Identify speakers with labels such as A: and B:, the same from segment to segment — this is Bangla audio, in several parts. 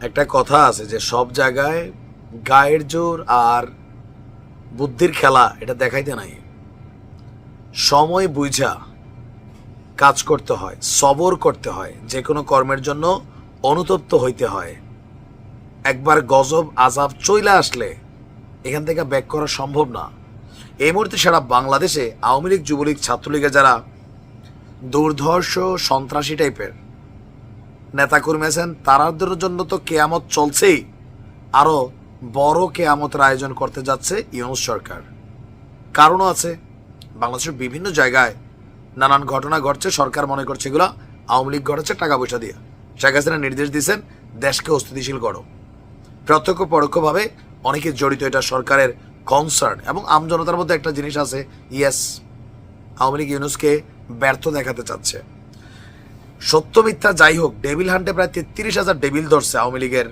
A: একটা কথা আছে যে সব জায়গায় গায়ের জোর আর বুদ্ধির খেলা এটা দেখাইতে নাই। সময় বুঝা কাজ করতে হয়, সবর করতে হয়, যে কোনো কর্মের জন্য অনুতপ্ত হইতে হয়। একবার গজব আজাব চইলা আসলে এখান থেকে ব্যাক করা সম্ভব না। এই মুহূর্তে সারা বাংলাদেশে আওয়ামী লীগ, যুবলীগ, ছাত্রলীগের যারা দুর্ধর্ষ, সন্ত্রাসী টাইপের নেতাকর্মী আছেন, তারাদের জন্য তো কেয়ামত চলছেই। আরও বড় কেয়ামতের আয়োজন করতে যাচ্ছে ইউনুস সরকার। কারণও আছে, বাংলাদেশের বিভিন্ন জায়গায় নানান ঘটনা ঘটছে, সরকার মনে করছে এগুলো আওয়ামী লীগ ঘটেছে টাকা পয়সা দিয়ে। শেখ হাসিনা নির্দেশ দিয়েছেন, দেশকে অস্থিতিশীল করো। প্রত্যক্ষ পরোক্ষভাবে অনেকে জড়িত, এটা সরকারের কনসার্ন এবং আমজনতার মধ্যে একটা জিনিস আছে ইয়েস আওয়ামী লীগ ইউনুসকে ব্যর্থ দেখাতে চাচ্ছে। সত্য মিথ্যা যাই হোক ডেবিল হান্টে প্রায় তেত্রিশ হাজার ডেবিল ধরছে আওয়ামী লীগের।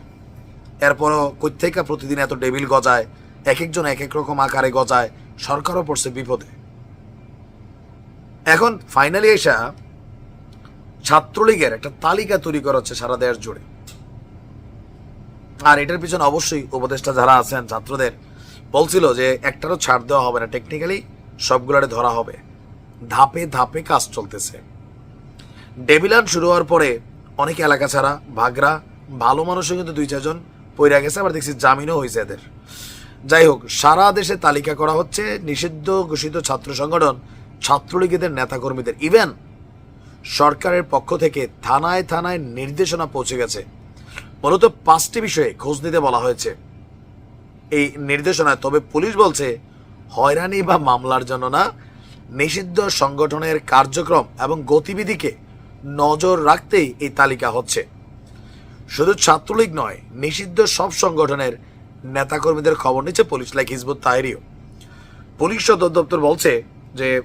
A: এরপরও কোথেকে প্রতিদিন এত ডেবিল গজায়, এক একজন এক এক রকম আকারে গজায়, সরকারও পড়ছে বিপদে। এখন ফাইনালি এসা ছাত্রলীগের একটা তালিকা তৈরি করা হচ্ছে সারা দেশ জুড়ে। আর এটার পিছনে অবশ্যই উপদেষ্টা যারা আছেন, ছাত্রদের, বলছিল যে একটারও ছাড় দেওয়া হবে না। টেকনিক্যালি সবগুলারে ধরা হবে। ধাপে ধাপে কাজ চলতেছে। ডেবিলান শুরু হওয়ার পরে অনেক এলাকা ছাড়া ভাগরা, ভালো মানুষও কিন্তু দুই, চারজন পইরা গেছে। আবার দেখছি জামিনও হয়েছে এদের। যাই হোক, সারা দেশে তালিকা করা হচ্ছে নিষিদ্ধ ঘোষিত ছাত্র সংগঠন, ছাত্রলীগের নেতাকর্মীদের। ইভেন সরকারের পক্ষ থেকে থানায় থানায় নির্দেশনা পৌঁছে গেছে। মূলত পাঁচটি বিষয়ে খোঁজ নিতে বলা হয়েছে। এই নির্দেশনায় তবে পুলিশ বলছে, হয়রানি বা মামলার জন্য না, নিষিদ্ধ সংগঠনের কার্যক্রম এবং গতিবিধিকে নজর রাখতেই এই তালিকা হচ্ছে। শুধু ছাত্রলীগ নয়, নিষিদ্ধ সব সংগঠনের নেতাকর্মীদের খবর নিচ্ছে পুলিশ লাইক হিজবুত তাহেরিও। পুলিশ সদর দপ্তর বলছে যে,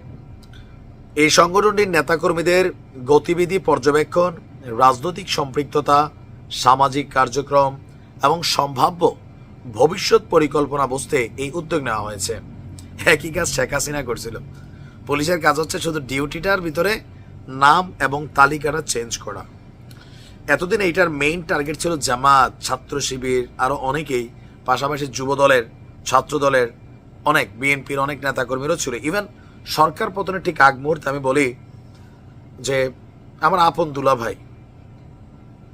A: এই সংগঠনটির নেতাকর্মীদের গতিবিধি পর্যবেক্ষণ, রাজনৈতিক সম্পৃক্ততা, সামাজিক কার্যক্রম এবং সম্ভাব্য ভবিষ্যৎ পরিকল্পনা বুঝতে এই উদ্যোগ নেওয়া হয়েছে। একই কাজ শেখ হাসিনা করছিল। পুলিশের কাজ হচ্ছে শুধু ডিউটিটার ভিতরে নাম এবং তালিকাটা চেঞ্জ করা। এতদিন এইটার মেইন টার্গেট ছিল জামাত, ছাত্র শিবির আরও অনেকেই, পাশাপাশি যুব দলের ছাত্র দলের অনেক বিএনপির অনেক নেতাকর্মীরও ছিল। ইভেন সরকার পতনের ঠিক আগ মুহূর্তে আমি বলি যে, আমার আপন দুলা ভাই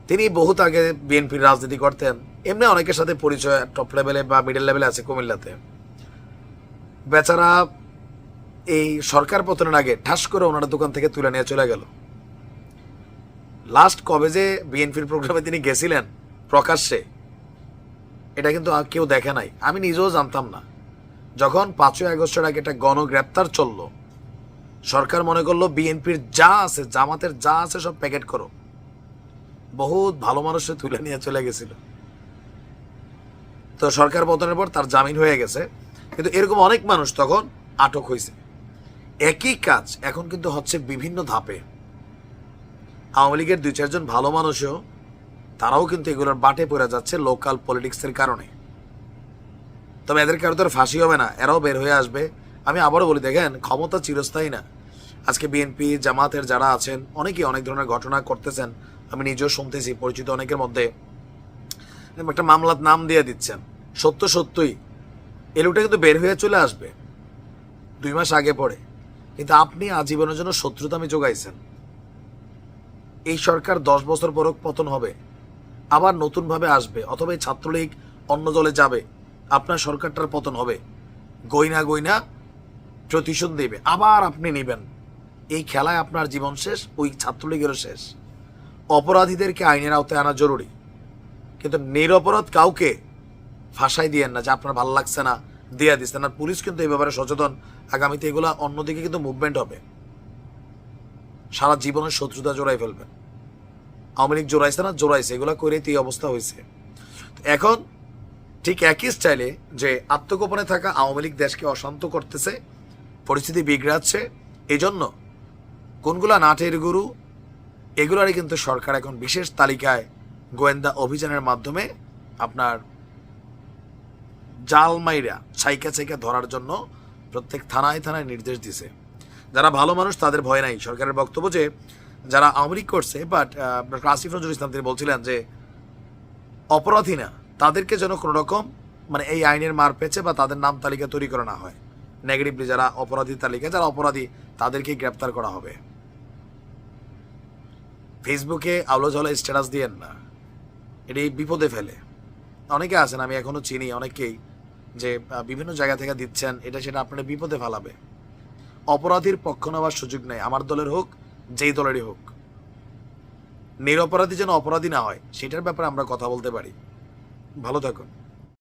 A: তিনি বহুত আগে বিএনপির রাজনীতি করতেন। এমনি অনেকের সাথে পরিচয় টপ লেভেলে বা মিডল লেভেলে আছে কুমিল্লাতে। বেচারা এই সরকার পতনের আগে ঠাস করে ওনার দোকান থেকে তুলে নিয়ে চলে গেল। লাস্ট কবে যে বিএনপির প্রোগ্রামে তিনি গেছিলেন, প্রকাশ্যে, এটা কিন্তু কেউ দেখে নাই। আমি নিজেও জানতাম না। যখন পাঁচই আগস্টের আগে একটা গণগ্রেপ্তার চলল, সরকার মনে করল বিএনপির যা আছে, জামাতের যা আছে সব প্যাকেট করো। বহুত ভালো মানুষে তুলে নিয়ে চলে গেছিল। তো সরকার পতনের পর তার জামিন হয়ে গেছে। কিন্তু এরকম অনেক মানুষ তখন আটক হয়েছে। একই কাজ এখন কিন্তু হচ্ছে বিভিন্ন ধাপে। আওয়ামী লীগের দুই, চারজন ভালো মানুষও, তারাও কিন্তু এগুলোর বাটে পড়ে যাচ্ছে লোকাল পলিটিক্সের কারণে। তবে এদের কারও তো আর ফাঁসি হবে না, এরাও বের হয়ে আসবে। আমি আবারও বলি, দেখেন, ক্ষমতা চিরস্থায়ী না। আজকে বিএনপি জামাতের যারা আছেন, অনেকেই অনেক ধরনের ঘটনা করতেছেন। আমি নিজেও শুনতেছি, পরিচিত অনেকের মধ্যে। একটা মামলার নাম দিয়ে দিচ্ছেন। সত্য সত্যই এলুটা কিন্তু বের হয়ে চলে আসবে। দুই মাস আগে পরে কিন্তু আপনি আজীবনের জন্য শত্রুতা আমি যোগাইছেন। এই সরকার দশ বছর পর পতন হবে, আবার নতুনভাবে আসবে, অথবা এই ছাত্রলীগ অন্য দলে যাবে, আপনার সরকারটার পতন হবে। গইনা গইনা প্রতিশোধ দেবে আবার আপনি নেবেন। এই খেলায় আপনার জীবন শেষ, ওই ছাত্রলীগেরও শেষ। অপরাধীদেরকে আইনের আওতায় আনা জরুরি। কিন্তু নিরপরাধ কাউকে ফাঁসাই দিয়েন না যে আপনার ভালো লাগছে না দেয়া দিচ্ছেন আর পুলিশ কিন্তু এই ব্যাপারে সচেতন। আগামীতে এগুলো অন্যদিকে কিন্তু মুভমেন্ট হবে। সারা জীবনের শত্রুতা জোড়াই ফেলবেন আওয়ামী লীগ জোড়াইছে না, জোড়াইছে। এগুলো করে তো এই অবস্থা হয়েছে এখন ঠিক একই স্টাইলে যে আত্মগোপনে থাকা আওয়ামী লীগ দেশকে অশান্ত করতেছে, পরিস্থিতি বিগড়াচ্ছে এই জন্য কোনগুলা নাটের গুরু, এগুলারই কিন্তু সরকার এখন বিশেষ তালিকায় গোয়েন্দা অভিযানের মাধ্যমে আপনার জাল মাইরা ছাইকা ছাইকা ধরার জন্য প্রত্যেক থানায় থানায় নির্দেশ দিছে। যারা ভালো মানুষ তাদের ভয় নাই। সরকারের বক্তব্য যে, যারা লীগ করছে বাট আসিফ নজরুল ইসলাম তিনি বলছিলেন যে, অপরাধী না। তাদেরকে যেন কোনো রকম মানে এই আইনের মার পেছে বা তাদের নাম তালিকা তৈরি করা না হয়। নেগেটিভলি যারা অপরাধী তালিকা, যারা অপরাধী, তাদেরকে গ্রেপ্তার করা হবে। ফেসবুকে আলো ঝালো স্ট্যাটাস দিয়েন না। এটি বিপদে ফেলে। অনেকে আছেন, আমি এখনও চিনি, অনেকেই যে বিভিন্ন জায়গা থেকে দিচ্ছেন, এটা সেটা আপনারা বিপদে ফেলাবে। অপরাধীর পক্ষ নেওয়ার সুযোগ নেই, আমার দলের হোক, যেই দলেরই হোক। নিরপরাধী যেন অপরাধী না হয়, সেটার ব্যাপারে আমরা কথা বলতে পারি। ভালো থাকুন।